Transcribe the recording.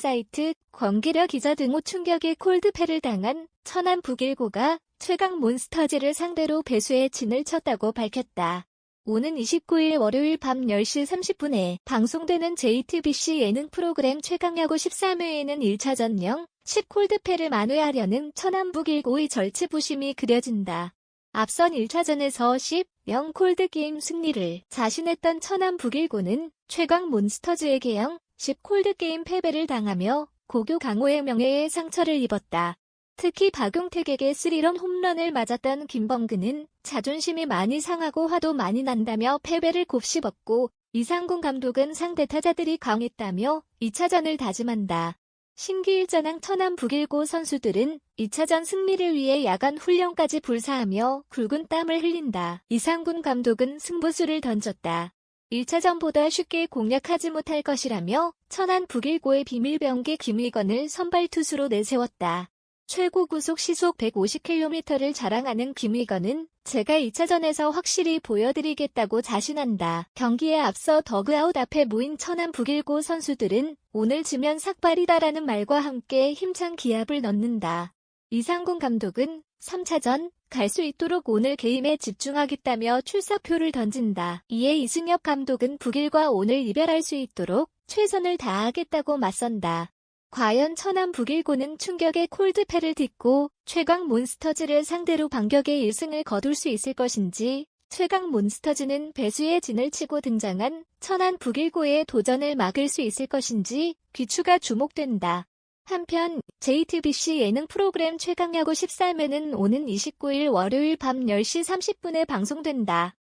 인사이트, 권기려 기자 등호 충격의 콜드패를 당한 천안 북일고가 최강 몬스터즈를 상대로 배수의 진을 쳤다고 밝혔다. 오는 29일 월요일 밤 10시 30분에 방송되는 JTBC 예능 프로그램 최강야구 13회에는 1차전 0, 10콜드패를 만회하려는 천안 북일고의 절치부심이 그려진다. 앞선 1차전에서 10, 0 콜드게임 승리를 자신했던 천안 북일고는 최강 몬스터즈에게 0, 10 콜드게임 패배를 당하며 고교 강호의 명예에 상처를 입었다. 특히 박용택에게 스리런 홈런을 맞았던 김범근은 자존심이 많이 상하고 화도 많이 난다며 패배를 곱씹었고 이상군 감독은 상대 타자들이 강했다며 2차전을 다짐한다. 신기일전황 천안 북일고 선수들은 2차전 승리를 위해 야간 훈련까지 불사하며 굵은 땀을 흘린다. 이상군 감독은 승부수를 던졌다. 1차전보다 쉽게 공략하지 못할 것이라며 천안 북일고의 비밀병기 김의건을 선발 투수로 내세웠다. 최고 구속 시속 150km를 자랑하는 김의건은 제가 2차전에서 확실히 보여드리겠다고 자신한다. 경기에 앞서 더그아웃 앞에 모인 천안 북일고 선수들은 오늘 지면 삭발이다라는 말과 함께 힘찬 기합을 넣는다. 이상군 감독은 3차전 갈 수 있도록 오늘 게임에 집중하겠다며 출사표를 던진다. 이에 이승엽 감독은 북일과 오늘 이별할 수 있도록 최선을 다하겠다고 맞선다. 과연 천안 북일고는 충격의 콜드패를 딛고 최강 몬스터즈를 상대로 반격의 1승을 거둘 수 있을 것인지 최강 몬스터즈는 배수의 진을 치고 등장한 천안 북일고의 도전을 막을 수 있을 것인지 귀추가 주목된다. 한편 JTBC 예능 프로그램 최강야구 13회는 오는 29일 월요일 밤 10시 30분에 방송된다.